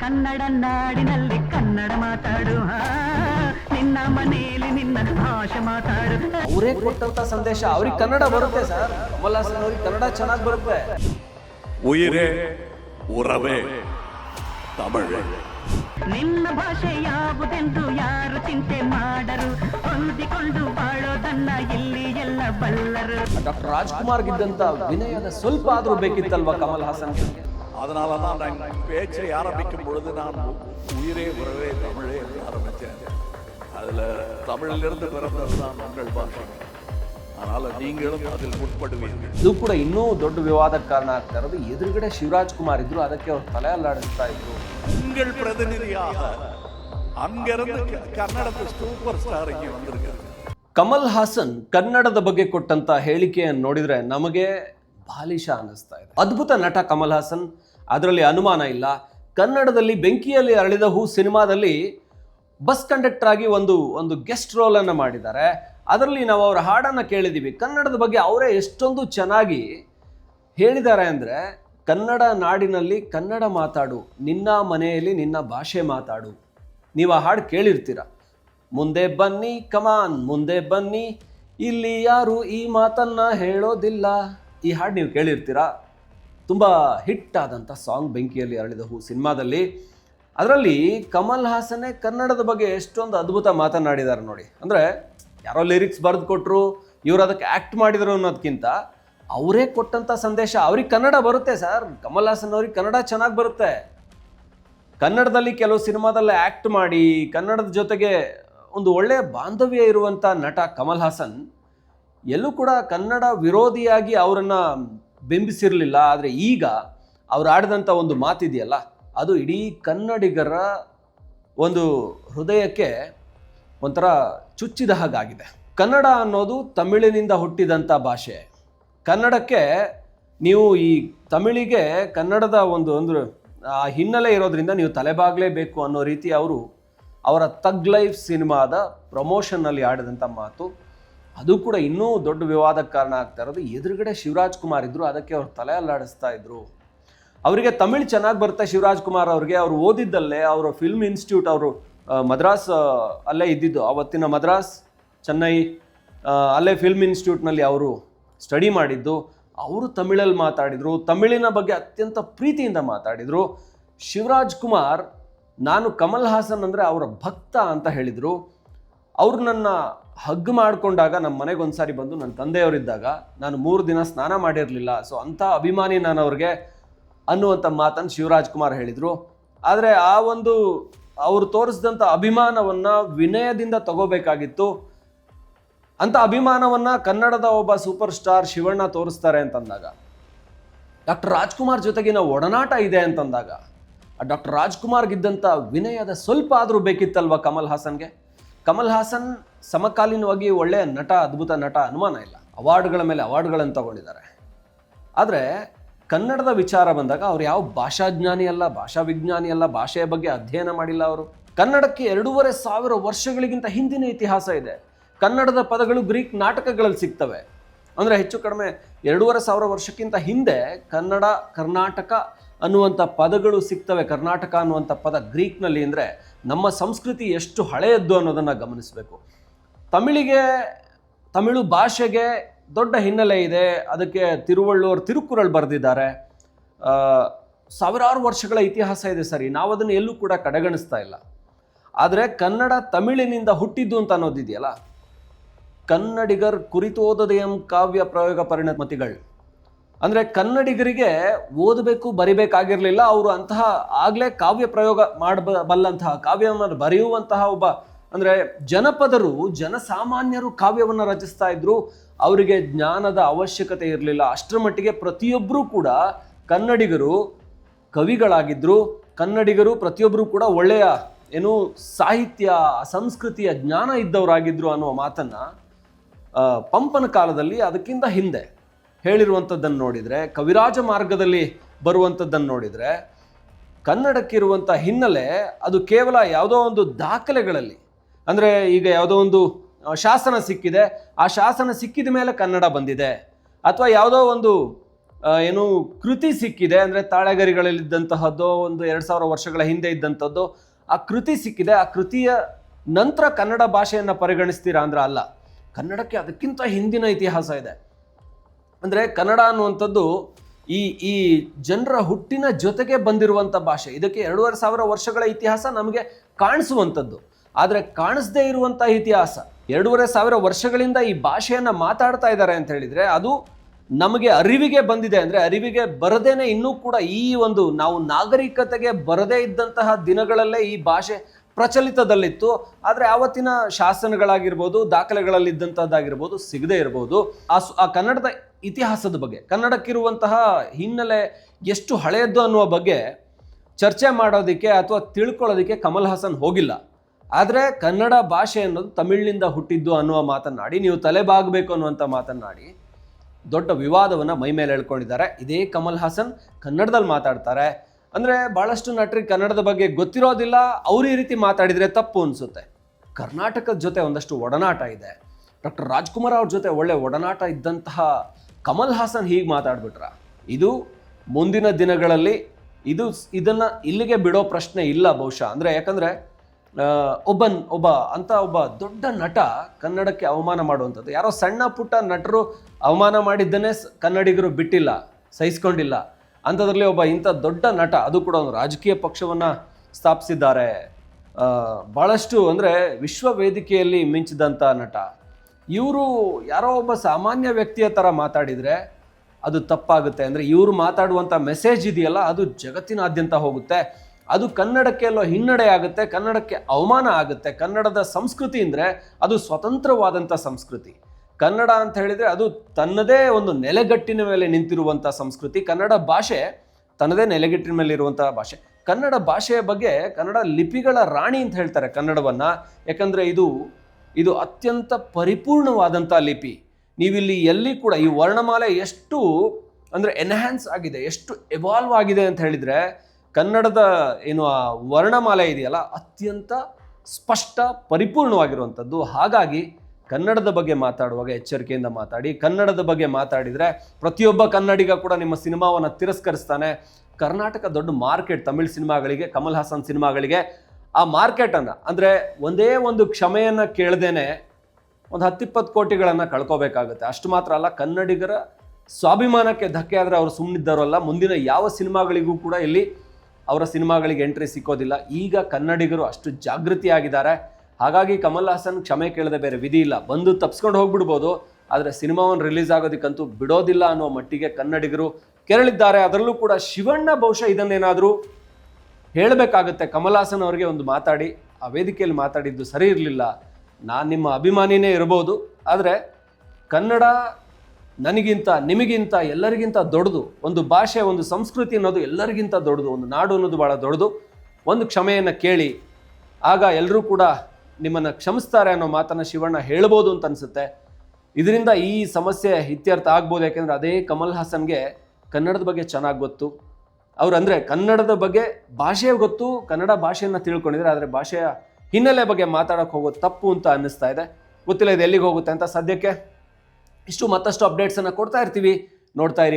ಕನ್ನಡ ನಾಡಿನಲ್ಲಿ ಕನ್ನಡ ಮಾತಾಡು ನಿನ್ನ ಮನೆಯಲ್ಲಿ ನಿನ್ನ ಭಾಷೆ ಮಾತಾಡು. ಅವರೇ ಕೊಟ್ಟಂತ ಸಂದೇಶ ಅವ್ರಿಗೆ ಕನ್ನಡ ಬರುತ್ತೆ ಸರ್. ಕಮಲ್ ಹಾಸನ್ ಅವ್ರಿಗೆ ಕನ್ನಡ ಚೆನ್ನಾಗಿ ಬರುತ್ತೆ. ಉಯಿರೇ ಉರವೇ ತಮಿಳು. ನಿನ್ನ ಭಾಷೆ ಯಾವುದೆಂದು ಯಾರು ಚಿಂತೆ ಮಾಡರು. ಹೊಂದಿಕೊಂಡು ಬಾಳೋದನ್ನ ಇಲ್ಲಿ ಎಲ್ಲ ಬಲ್ಲರು. ಡಾಕ್ಟರ್ ರಾಜ್ಕುಮಾರ್ಗಿದ್ದಂತ ವಿನಯದ ಸ್ವಲ್ಪ ಆದ್ರೂ ಬೇಕಿತ್ತಲ್ವಾ ಕಮಲ್ ಹಾಸನ್ அதனால தான் நான் பேச்சை ஆரம்பிக்கும் பொழுது நான் உயிரே உறவே தமிழே என்று ஆரம்பித்தேன் அதில் தமிழிலிருந்து பிறந்தது தான் உங்கள் பாஷை அதனால் நீங்களும் அதில் உட்படுவீர்கள் ಇದು ಕೂಡ ಇನ್ನೂ ದೊಡ್ಡ ವಿವಾದಕ್ಕೆ ಕಾರಣ ಆಗ್ತಾ ಇರೋದು ಎದುರುಗಡೆ ಶಿವರಾಜ್ ಕುಮಾರ್ ಇದ್ರು ಅದಕ್ಕೆ ಅವ್ರು ತಲೆ ಅಲ್ಲಾಡಿಸ್ತಾ ಇದ್ರು உங்கள் பிரதிநிதியாக அங்கிருந்து க- கன்னடத்து சூப்பர் ஸ்டார் இங்கே வந்திருக்காரு ಕಮಲ್ ಹಾಸನ್ ಕನ್ನಡದ ಬಗ್ಗೆ ಕೊಟ್ಟಂತ ಹೇಳಿಕೆಯನ್ನು ನೋಡಿದ್ರೆ ನಮಗೆ ಬಾಲಿಶ ಅನ್ನಿಸ್ತಾ ಇದೆ ಅದ್ಭುತ ನಟ ಕಮಲ್ ಹಾಸನ್ ಅದರಲ್ಲಿ ಅನುಮಾನ ಇಲ್ಲ. ಕನ್ನಡದಲ್ಲಿ ಬೆಂಕಿಯಲ್ಲಿ ಅರಳಿದ ಹೂ ಸಿನಿಮಾದಲ್ಲಿ ಬಸ್ ಕಂಡಕ್ಟರ್ ಆಗಿ ಒಂದು ಒಂದು ಗೆಸ್ಟ್ ರೋಲನ್ನು ಮಾಡಿದ್ದಾರೆ. ಅದರಲ್ಲಿ ನಾವು ಅವರ ಹಾಡನ್ನು ಕೇಳಿದ್ದೀವಿ ಕನ್ನಡದ ಬಗ್ಗೆ ಅವರೇ ಎಷ್ಟೊಂದು ಚೆನ್ನಾಗಿ ಹೇಳಿದ್ದಾರೆ ಅಂದರೆ, ಕನ್ನಡ ನಾಡಿನಲ್ಲಿ ಕನ್ನಡ ಮಾತಾಡು, ನಿನ್ನ ಮನೆಯಲ್ಲಿ ನಿನ್ನ ಭಾಷೆ ಮಾತಾಡು. ನೀವು ಆ ಹಾಡು ಕೇಳಿರ್ತೀರ? ಮುಂದೆ ಬನ್ನಿ ಕಮಾನ್ ಮುಂದೆ ಬನ್ನಿ. ಇಲ್ಲಿ ಯಾರು ಈ ಮಾತನ್ನ ಹೇಳೋದಿಲ್ಲ. ಈ ಹಾಡು ನೀವು ಕೇಳಿರ್ತೀರಾ? ತುಂಬ ಹಿಟ್ ಆದಂಥ ಸಾಂಗ್ ಬೆಂಕಿಯಲ್ಲಿ ಅರಳಿದ ಹೂ ಸಿನಿಮಾದಲ್ಲಿ. ಅದರಲ್ಲಿ ಕಮಲ್ ಹಾಸನೇ ಕನ್ನಡದ ಬಗ್ಗೆ ಎಷ್ಟೊಂದು ಅದ್ಭುತ ಮಾತನಾಡಿದ್ದಾರೆ ನೋಡಿ. ಅಂದರೆ ಯಾರೋ ಲಿರಿಕ್ಸ್ ಬರೆದು ಕೊಟ್ಟರು ಇವರು ಅದಕ್ಕೆ ಆ್ಯಕ್ಟ್ ಮಾಡಿದರು ಅನ್ನೋದಕ್ಕಿಂತ ಅವರೇ ಕೊಟ್ಟಂಥ ಸಂದೇಶ ಅವ್ರಿಗೆ ಕನ್ನಡ ಬರುತ್ತೆ ಸರ್. ಕಮಲ್ ಹಾಸನ್ ಅವ್ರಿಗೆ ಕನ್ನಡ ಚೆನ್ನಾಗಿ ಬರುತ್ತೆ. ಕನ್ನಡದಲ್ಲಿ ಕೆಲವು ಸಿನಿಮಾದಲ್ಲಿ ಆ್ಯಕ್ಟ್ ಮಾಡಿ, ಕನ್ನಡದ ಜೊತೆಗೆ ಒಂದು ಒಳ್ಳೆಯ ಬಾಂಧವ್ಯ ಇರುವಂಥ ನಟ ಕಮಲ್ ಹಾಸನ್, ಎಲ್ಲೂ ಕೂಡ ಕನ್ನಡ ವಿರೋಧಿಯಾಗಿ ಅವರನ್ನು ಬಿಂಬಿಸಿರಲಿಲ್ಲ, ಆದರೆ ಈಗ ಅವ್ರು ಆಡಿದಂಥ ಒಂದು ಮಾತಿದೆಯಲ್ಲ, ಅದು ಇಡೀ ಕನ್ನಡಿಗರ ಒಂದು ಹೃದಯಕ್ಕೆ ಒಂಥರ ಚುಚ್ಚಿದ ಹಾಗಾಗಿದೆ. ಕನ್ನಡ ಅನ್ನೋದು ತಮಿಳಿನಿಂದ ಹುಟ್ಟಿದಂಥ ಭಾಷೆ. ಕನ್ನಡಕ್ಕೆ ನೀವು ಈ ತಮಿಳಿಗೆ ಕನ್ನಡದ ಒಂದು ಅಂದರೆ ಆ ಹಿನ್ನೆಲೆ ಇರೋದ್ರಿಂದ ನೀವು ತಲೆಬಾಗಲೇಬೇಕು ಅನ್ನೋ ರೀತಿ ಅವರು ಅವರ ತಗ್ ಲೈಫ್ ಸಿನಿಮಾದ ಪ್ರಮೋಷನ್ನಲ್ಲಿ ಆಡಿದಂಥ ಮಾತು. ಅದು ಕೂಡ ಇನ್ನೂ ದೊಡ್ಡ ವಿವಾದಕ್ಕೆ ಕಾರಣ ಆಗ್ತಾ ಇರೋದು, ಎದುರುಗಡೆ ಶಿವರಾಜ್ ಕುಮಾರ್ ಇದ್ರು, ಅದಕ್ಕೆ ಅವ್ರು ತಲೆ ಅಲ್ಲಾಡಿಸ್ತಾ ಇದ್ರು. ಅವರಿಗೆ ತಮಿಳು ಚೆನ್ನಾಗಿ ಬರುತ್ತೆ ಶಿವರಾಜ್ ಕುಮಾರ್ ಅವ್ರಿಗೆ, ಅವ್ರು ಓದಿದ್ದಲ್ಲೇ, ಅವರ ಫಿಲ್ಮ್ ಇನ್ಸ್ಟಿಟ್ಯೂಟ್ ಅವರು ಮದ್ರಾಸ್ ಅಲ್ಲೇ ಇದ್ದಿದ್ದು, ಅವತ್ತಿನ ಮದ್ರಾಸ್, ಚೆನ್ನೈ ಅಲ್ಲೇ ಫಿಲ್ಮ್ ಇನ್ಸ್ಟಿಟ್ಯೂಟ್ನಲ್ಲಿ ಅವರು ಸ್ಟಡಿ ಮಾಡಿದ್ದು. ಅವರು ತಮಿಳಲ್ಲಿ ಮಾತಾಡಿದರು, ತಮಿಳಿನ ಬಗ್ಗೆ ಅತ್ಯಂತ ಪ್ರೀತಿಯಿಂದ ಮಾತಾಡಿದರು. ಶಿವರಾಜ್ ಕುಮಾರ್, ನಾನು ಕಮಲ್ ಹಾಸನ್ ಅಂದರೆ ಅವರ ಭಕ್ತ ಅಂತ ಹೇಳಿದರು. ಅವ್ರು ನನ್ನ ಹಗ್ ಮಾಡಿಕೊಂಡಾಗ ನಮ್ಮ ಮನೆಗೆ ಒಂದ್ಸಾರಿ ಬಂದು ನನ್ನ ತಂದೆಯವರಿದ್ದಾಗ ನಾನು ಮೂರು ದಿನ ಸ್ನಾನ ಮಾಡಿರಲಿಲ್ಲ. ಸೊ ಅಂಥ ಅಭಿಮಾನಿ ನಾನು ಅವ್ರಿಗೆ ಅನ್ನುವಂಥ ಮಾತನ್ನು ಶಿವರಾಜ್ ಕುಮಾರ್ ಹೇಳಿದರು. ಆದರೆ ಆ ಒಂದು ಅವರು ತೋರಿಸಿದಂಥ ಅಭಿಮಾನವನ್ನು ವಿನಯದಿಂದ ತಗೋಬೇಕಾಗಿತ್ತು. ಅಂಥ ಅಭಿಮಾನವನ್ನು ಕನ್ನಡದ ಒಬ್ಬ ಸೂಪರ್ ಸ್ಟಾರ್ ಶಿವಣ್ಣ ತೋರಿಸ್ತಾರೆ ಅಂತಂದಾಗ, ಡಾಕ್ಟರ್ ರಾಜ್ಕುಮಾರ್ ಜೊತೆಗಿನ ಒಡನಾಟ ಇದೆ ಅಂತಂದಾಗ, ಆ ಡಾಕ್ಟರ್ ರಾಜ್ಕುಮಾರ್ಗಿದ್ದಂಥ ವಿನಯದ ಸ್ವಲ್ಪ ಆದರೂ ಬೇಕಿತ್ತಲ್ವ ಕಮಲ್ ಹಾಸನ್ಗೆ? ಕಮಲ್ ಹಾಸನ್ ಸಮಕಾಲೀನವಾಗಿ ಒಳ್ಳೆಯ ನಟ, ಅದ್ಭುತ ನಟ ಅನುಮಾನ ಇಲ್ಲ. ಅವಾರ್ಡ್ಗಳ ಮೇಲೆ ಅವಾರ್ಡ್ಗಳನ್ನು ತಗೊಂಡಿದ್ದಾರೆ. ಆದರೆ ಕನ್ನಡದ ವಿಚಾರ ಬಂದಾಗ ಅವ್ರು ಯಾವ ಭಾಷಾಜ್ಞಾನಿ ಅಲ್ಲ, ಭಾಷಾ ವಿಜ್ಞಾನಿ ಅಲ್ಲ, ಭಾಷೆಯ ಬಗ್ಗೆ ಅಧ್ಯಯನ ಮಾಡಿಲ್ಲ ಅವರು. ಕನ್ನಡಕ್ಕೆ ಎರಡೂವರೆ ಸಾವಿರ ವರ್ಷಗಳಿಗಿಂತ ಹಿಂದಿನ ಇತಿಹಾಸ ಇದೆ. ಕನ್ನಡದ ಪದಗಳು ಗ್ರೀಕ್ ನಾಟಕಗಳಲ್ಲಿ ಸಿಗ್ತವೆ. ಅಂದರೆ ಹೆಚ್ಚು ಕಡಿಮೆ ಎರಡೂವರೆ ಸಾವಿರ ವರ್ಷಕ್ಕಿಂತ ಹಿಂದೆ ಕನ್ನಡ, ಕರ್ನಾಟಕ ಅನ್ನುವಂಥ ಪದಗಳು ಸಿಗ್ತವೆ. ಕರ್ನಾಟಕ ಅನ್ನುವಂಥ ಪದ ಗ್ರೀಕ್ನಲ್ಲಿ ಅಂದರೆ ನಮ್ಮ ಸಂಸ್ಕೃತಿ ಎಷ್ಟು ಹಳೆಯದ್ದು ಅನ್ನೋದನ್ನು ಗಮನಿಸಬೇಕು. ತಮಿಳಿಗೆ, ತಮಿಳು ಭಾಷೆಗೆ ದೊಡ್ಡ ಹಿನ್ನೆಲೆ ಇದೆ. ಅದಕ್ಕೆ ತಿರುವಳ್ಳೂರ್ ತಿರುಕುರಳ್ ಬರೆದಿದ್ದಾರೆ. ಸಾವಿರಾರು ವರ್ಷಗಳ ಇತಿಹಾಸ ಇದೆ ಸರಿ. ನಾವು ಅದನ್ನು ಎಲ್ಲೂ ಕೂಡ ಕಡೆಗಣಿಸ್ತಾ ಇಲ್ಲ. ಆದರೆ ಕನ್ನಡ ತಮಿಳಿನಿಂದ ಹುಟ್ಟಿದ್ದು ಅಂತ ಅನ್ನೋದಿದೆಯಲ್ಲ? ಕನ್ನಡಿಗರ್ ಕುರಿತೋದಯಂ ಕಾವ್ಯ ಪ್ರಯೋಗ ಪರಿಣತಿಗಳು. ಅಂದರೆ ಕನ್ನಡಿಗರಿಗೆ ಓದಬೇಕು, ಬರಿಬೇಕಾಗಿರಲಿಲ್ಲ. ಅವರು ಅಂತಹ ಆಗಲೇ ಕಾವ್ಯ ಪ್ರಯೋಗ ಮಾಡಬಲ್ಲಂತಹ ಕಾವ್ಯವನ್ನು ಬರೆಯುವಂತಹ ಒಬ್ಬ, ಅಂದರೆ ಜನಪದರು, ಜನಸಾಮಾನ್ಯರು ಕಾವ್ಯವನ್ನು ರಚಿಸ್ತಾ ಇದ್ರು. ಅವರಿಗೆ ಜ್ಞಾನದ ಅವಶ್ಯಕತೆ ಇರಲಿಲ್ಲ. ಅಷ್ಟರ ಮಟ್ಟಿಗೆ ಪ್ರತಿಯೊಬ್ಬರೂ ಕೂಡ ಕನ್ನಡಿಗರು ಕವಿಗಳಾಗಿದ್ದರು ಕನ್ನಡಿಗರು ಪ್ರತಿಯೊಬ್ಬರೂ ಕೂಡ ಒಳ್ಳೆಯ ಏನು ಸಾಹಿತ್ಯ, ಸಂಸ್ಕೃತಿಯ ಜ್ಞಾನ ಇದ್ದವರಾಗಿದ್ದರು ಅನ್ನುವ ಮಾತನ್ನು ಪಂಪನ ಕಾಲದಲ್ಲಿ ಅದಕ್ಕಿಂತ ಹಿಂದೆ ಹೇಳಿರುವಂಥದ್ದನ್ನು ನೋಡಿದರೆ, ಕವಿರಾಜ ಮಾರ್ಗದಲ್ಲಿ ಬರುವಂಥದ್ದನ್ನು ನೋಡಿದರೆ, ಕನ್ನಡಕ್ಕಿರುವಂಥ ಹಿನ್ನೆಲೆ ಅದು ಕೇವಲ ಯಾವುದೋ ಒಂದು ದಾಖಲೆಗಳಲ್ಲಿ. ಅಂದರೆ ಈಗ ಯಾವುದೋ ಒಂದು ಶಾಸನ ಸಿಕ್ಕಿದೆ. ಆ ಶಾಸನ ಸಿಕ್ಕಿದ ಮೇಲೆ ಕನ್ನಡ ಬಂದಿದೆ. ಅಥವಾ ಯಾವುದೋ ಒಂದು ಏನು ಕೃತಿ ಸಿಕ್ಕಿದೆ. ಅಂದರೆ ತಾಳೆಗರಿಗಳಲ್ಲಿದ್ದಂತಹದ್ದು, ಒಂದು ಎರಡು ಸಾವಿರ ವರ್ಷಗಳ ಹಿಂದೆ ಇದ್ದಂಥದ್ದು ಆ ಕೃತಿ ಸಿಕ್ಕಿದೆ. ಆ ಕೃತಿಯ ನಂತರ ಕನ್ನಡ ಭಾಷೆಯನ್ನು ಪರಿಗಣಿಸ್ತೀರಾ ಅಂದ್ರೆ ಅಲ್ಲ. ಕನ್ನಡಕ್ಕೆ ಅದಕ್ಕಿಂತ ಹಿಂದಿನ ಇತಿಹಾಸ ಇದೆ. ಅಂದರೆ ಕನ್ನಡ ಅನ್ನುವಂಥದ್ದು ಈ ಈ ಜನರ ಹುಟ್ಟಿನ ಜೊತೆಗೆ ಬಂದಿರುವಂಥ ಭಾಷೆ. ಇದಕ್ಕೆ ಎರಡೂವರೆ ಸಾವಿರ ವರ್ಷಗಳ ಇತಿಹಾಸ ನಮಗೆ ಕಾಣಿಸುವಂಥದ್ದು. ಆದರೆ ಕಾಣಿಸದೇ ಇರುವಂಥ ಇತಿಹಾಸ, ಎರಡೂವರೆ ಸಾವಿರ ವರ್ಷಗಳಿಂದ ಈ ಭಾಷೆಯನ್ನು ಮಾತಾಡ್ತಾ ಇದ್ದಾರೆ ಅಂತ ಹೇಳಿದರೆ ಅದು ನಮಗೆ ಅರಿವಿಗೆ ಬಂದಿದೆ ಅಂದರೆ ಅರಿವಿಗೆ ಬರದೇನೆ ಇನ್ನೂ ಕೂಡ ಈ ಒಂದು ನಾವು ನಾಗರಿಕತೆಗೆ ಬರದೇ ಇದ್ದಂತಹ ದಿನಗಳಲ್ಲೇ ಈ ಭಾಷೆ ಪ್ರಚಲಿತದಲ್ಲಿತ್ತು. ಆದರೆ ಆವತ್ತಿನ ಶಾಸನಗಳಾಗಿರ್ಬೋದು, ದಾಖಲೆಗಳಲ್ಲಿದ್ದಂಥದ್ದಾಗಿರ್ಬೋದು, ಸಿಗದೇ ಇರ್ಬೋದು. ಆ ಆ ಕನ್ನಡದ ಇತಿಹಾಸದ ಬಗ್ಗೆ, ಕನ್ನಡಕ್ಕಿರುವಂತಹ ಹಿನ್ನೆಲೆ ಎಷ್ಟು ಹಳೆಯದ್ದು ಅನ್ನುವ ಬಗ್ಗೆ ಚರ್ಚೆ ಮಾಡೋದಕ್ಕೆ ಅಥವಾ ತಿಳ್ಕೊಳ್ಳೋದಕ್ಕೆ ಕಮಲ್ ಹಾಸನ್ ಹೋಗಿಲ್ಲ. ಆದರೆ ಕನ್ನಡ ಭಾಷೆ ಅನ್ನೋದು ತಮಿಳಿನಿಂದ ಹುಟ್ಟಿದ್ದು ಅನ್ನುವ ಮಾತನ್ನಾಡಿ, ನೀವು ತಲೆಬಾಗಬೇಕು ಅನ್ನುವಂಥ ಮಾತನ್ನಾಡಿ ದೊಡ್ಡ ವಿವಾದವನ್ನು ಮೈ ಮೇಲೆ ಹೇಳ್ಕೊಂಡಿದ್ದಾರೆ ಇದೇ ಕಮಲ್ ಹಾಸನ್ ಕನ್ನಡದಲ್ಲಿ ಮಾತಾಡ್ತಾರೆ. ಅಂದರೆ ಭಾಳಷ್ಟು ನಟರಿಗೆ ಕನ್ನಡದ ಬಗ್ಗೆ ಗೊತ್ತಿರೋದಿಲ್ಲ, ಅವರು ಈ ರೀತಿ ಮಾತಾಡಿದರೆ ತಪ್ಪು ಅನಿಸುತ್ತೆ. ಕರ್ನಾಟಕದ ಜೊತೆ ಒಂದಷ್ಟು ಒಡನಾಟ ಇದೆ. ಡಾಕ್ಟರ್ ರಾಜ್ಕುಮಾರ್ ಅವ್ರ ಜೊತೆ ಒಳ್ಳೆ ಒಡನಾಟ ಇದ್ದಂತಹ ಕಮಲ್ ಹಾಸನ್ ಹೀಗೆ ಮಾತಾಡ್ಬಿಟ್ರ. ಇದು ಮುಂದಿನ ದಿನಗಳಲ್ಲಿ ಇದು ಇದನ್ನು ಇಲ್ಲಿಗೆ ಬಿಡೋ ಪ್ರಶ್ನೆ ಇಲ್ಲ ಬಹುಶಃ. ಅಂದರೆ ಯಾಕಂದರೆ ಒಬ್ಬ ಒಬ್ಬ, ಅಂತ ಒಬ್ಬ ದೊಡ್ಡ ನಟ ಕನ್ನಡಕ್ಕೆ ಅವಮಾನ ಮಾಡುವಂಥದ್ದು. ಯಾರೋ ಸಣ್ಣ ಪುಟ್ಟ ನಟರು ಅವಮಾನ ಮಾಡಿದ್ದನ್ನೇ ಕನ್ನಡಿಗರು ಬಿಟ್ಟಿಲ್ಲ, ಸಹಿಸ್ಕೊಂಡಿಲ್ಲ. ಅಂಥದ್ರಲ್ಲಿ ಒಬ್ಬ ಇಂಥ ದೊಡ್ಡ ನಟ, ಅದು ಕೂಡ ಒಂದು ರಾಜಕೀಯ ಪಕ್ಷವನ್ನು ಸ್ಥಾಪಿಸಿದ್ದಾರೆ. ಭಾಳಷ್ಟು ಅಂದರೆ ವಿಶ್ವ ವೇದಿಕೆಯಲ್ಲಿ ಮಿಂಚಿದಂಥ ನಟ. ಇವರು ಯಾರೋ ಒಬ್ಬ ಸಾಮಾನ್ಯ ವ್ಯಕ್ತಿಯ ಥರ ಮಾತಾಡಿದರೆ ಅದು ತಪ್ಪಾಗುತ್ತೆ. ಅಂದರೆ ಇವರು ಮಾತಾಡುವಂಥ ಮೆಸೇಜ್ ಇದೆಯಲ್ಲ, ಅದು ಜಗತ್ತಿನಾದ್ಯಂತ ಹೋಗುತ್ತೆ. ಅದು ಕನ್ನಡಕ್ಕೆ ಎಲ್ಲೋ ಹಿನ್ನಡೆ ಆಗುತ್ತೆ, ಕನ್ನಡಕ್ಕೆ ಅವಮಾನ ಆಗುತ್ತೆ. ಕನ್ನಡದ ಸಂಸ್ಕೃತಿ ಅಂದರೆ ಅದು ಸ್ವತಂತ್ರವಾದಂಥ ಸಂಸ್ಕೃತಿ. ಕನ್ನಡ ಅಂತ ಹೇಳಿದರೆ ಅದು ತನ್ನದೇ ಒಂದು ನೆಲೆಗಟ್ಟಿನ ಮೇಲೆ ನಿಂತಿರುವಂಥ ಸಂಸ್ಕೃತಿ. ಕನ್ನಡ ಭಾಷೆ ತನ್ನದೇ ನೆಲೆಗಟ್ಟಿನ ಮೇಲೆ ಇರುವಂಥ ಭಾಷೆ. ಕನ್ನಡ ಭಾಷೆಯ ಬಗ್ಗೆ ಕನ್ನಡ ಲಿಪಿಗಳ ರಾಣಿ ಅಂತ ಹೇಳ್ತಾರೆ ಕನ್ನಡವನ್ನು. ಯಾಕಂದರೆ ಇದು ಇದು ಅತ್ಯಂತ ಪರಿಪೂರ್ಣವಾದಂಥ ಲಿಪಿ. ನೀವಿಲ್ಲಿ ಎಲ್ಲಿ ಕೂಡ ಈ ವರ್ಣಮಾಲೆ ಎಷ್ಟು ಅಂದರೆ ಎನ್ಹ್ಯಾನ್ಸ್ ಆಗಿದೆ, ಎಷ್ಟು ಎವಾಲ್ವ್ ಆಗಿದೆ ಅಂತ ಹೇಳಿದರೆ ಕನ್ನಡದ ಏನು ಆ ವರ್ಣಮಾಲೆ ಇದೆಯಲ್ಲ, ಅತ್ಯಂತ ಸ್ಪಷ್ಟ ಪರಿಪೂರ್ಣವಾಗಿರುವಂಥದ್ದು ಹಾಗಾಗಿ ಕನ್ನಡದ ಬಗ್ಗೆ ಮಾತಾಡುವಾಗ ಎಚ್ಚರಿಕೆಯಿಂದ ಮಾತಾಡಿ, ಕನ್ನಡದ ಬಗ್ಗೆ ಮಾತಾಡಿದರೆ ಪ್ರತಿಯೊಬ್ಬ ಕನ್ನಡಿಗ ಕೂಡ ನಿಮ್ಮ ಸಿನಿಮಾವನ್ನು ತಿರಸ್ಕರಿಸ್ತಾನೆ. ಕರ್ನಾಟಕ ದೊಡ್ಡ ಮಾರ್ಕೆಟ್, ತಮಿಳ್ ಸಿನಿಮಾಗಳಿಗೆ, ಕಮಲ್ ಹಾಸನ್ ಸಿನಿಮಾಗಳಿಗೆ ಆ ಮಾರ್ಕೆಟನ್ನು ಅಂದರೆ ಒಂದೇ ಒಂದು ಕ್ಷಮೆಯನ್ನು ಕೇಳ್ದೇನೆ ಒಂದು ಹತ್ತಿಪ್ಪತ್ತು ಕೋಟಿಗಳನ್ನು ಕಳ್ಕೋಬೇಕಾಗುತ್ತೆ. ಅಷ್ಟು ಮಾತ್ರ ಅಲ್ಲ, ಕನ್ನಡಿಗರ ಸ್ವಾಭಿಮಾನಕ್ಕೆ ಧಕ್ಕೆ ಆದರೆ ಅವರು ಸುಮ್ಮನಿದ್ದಾರಲ್ಲ ಮುಂದಿನ ಯಾವ ಸಿನಿಮಾಗಳಿಗೂ ಕೂಡ ಇಲ್ಲಿ ಅವರ ಸಿನಿಮಾಗಳಿಗೆ ಎಂಟ್ರಿ ಸಿಕ್ಕೋದಿಲ್ಲ. ಈಗ ಕನ್ನಡಿಗರು ಅಷ್ಟು ಜಾಗೃತಿಯಾಗಿದ್ದಾರೆ. ಹಾಗಾಗಿ ಕಮಲ್ ಹಾಸನ್ ಕ್ಷಮೆ ಕೇಳದೆ ಬೇರೆ ವಿಧಿ ಇಲ್ಲ. ಬಂದು ತಪ್ಸ್ಕೊಂಡು ಹೋಗ್ಬಿಡ್ಬೋದು, ಆದರೆ ಸಿನಿಮಾವನ್ನು ರಿಲೀಸ್ ಆಗೋದಕ್ಕಂತೂ ಬಿಡೋದಿಲ್ಲ ಅನ್ನೋ ಮಟ್ಟಿಗೆ ಕನ್ನಡಿಗರು ಕೆರಳಿದ್ದಾರೆ. ಅದರಲ್ಲೂ ಕೂಡ ಶಿವಣ್ಣ ಬಹುಶಃ ಇದನ್ನೇನಾದರೂ ಹೇಳಬೇಕಾಗುತ್ತೆ. ಕಮಲಾಸನ್ ಅವರಿಗೆ ಒಂದು ಮಾತಾಡಿ, ಆ ವೇದಿಕೆಯಲ್ಲಿ ಮಾತಾಡಿದ್ದು ಸರಿ ಇರಲಿಲ್ಲ. ನಾನು ನಿಮ್ಮ ಅಭಿಮಾನಿನೇ ಇರ್ಬೋದು, ಆದರೆ ಕನ್ನಡ ನನಗಿಂತ, ನಿಮಗಿಂತ, ಎಲ್ಲರಿಗಿಂತ ದೊಡ್ಡದು, ಒಂದು ಭಾಷೆ, ಒಂದು ಸಂಸ್ಕೃತಿ ಅನ್ನೋದು ಎಲ್ಲರಿಗಿಂತ ದೊಡ್ಡದು, ಒಂದು ನಾಡು ಅನ್ನೋದು ಭಾಳ ದೊಡ್ಡದು. ಒಂದು ಕ್ಷಮೆಯನ್ನು ಕೇಳಿ, ಆಗ ಎಲ್ಲರೂ ಕೂಡ ನಿಮ್ಮನ್ನು ಕ್ಷಮಿಸ್ತಾರೆ ಅನ್ನೋ ಮಾತನ್ನು ಶಿವಣ್ಣ ಹೇಳ್ಬೋದು ಅಂತ ಅನಿಸುತ್ತೆ. ಇದರಿಂದ ಈ ಸಮಸ್ಯೆ ಇತ್ಯರ್ಥ ಆಗ್ಬೋದು, ಯಾಕೆಂದರೆ ಅದೇ ಕಮಲ್ ಹಾಸನ್ಗೆ ಕನ್ನಡದ ಬಗ್ಗೆ ಚೆನ್ನಾಗಿ ಗೊತ್ತು. ಅವ್ರು ಅಂದರೆ ಕನ್ನಡದ ಬಗ್ಗೆ ಭಾಷೆ ಗೊತ್ತು, ಕನ್ನಡ ಭಾಷೆಯನ್ನು ತಿಳ್ಕೊಂಡಿದ್ದಾರೆ, ಆದರೆ ಭಾಷೆಯ ಹಿನ್ನೆಲೆ ಬಗ್ಗೆ ಮಾತಾಡೋಕೆ ಹೋಗೋದು ತಪ್ಪು ಅಂತ ಅನ್ನಿಸ್ತಾ ಇದೆ. ಗೊತ್ತಿಲ್ಲ ಇದು ಎಲ್ಲಿಗೆ ಹೋಗುತ್ತೆ ಅಂತ ಸದ್ಯಕ್ಕೆ ಇಷ್ಟು ಮತ್ತಷ್ಟು ಅಪ್ಡೇಟ್ಸನ್ನು ಕೊಡ್ತಾ ಇರ್ತೀವಿ. ನೋಡ್ತಾ ಇರಿ.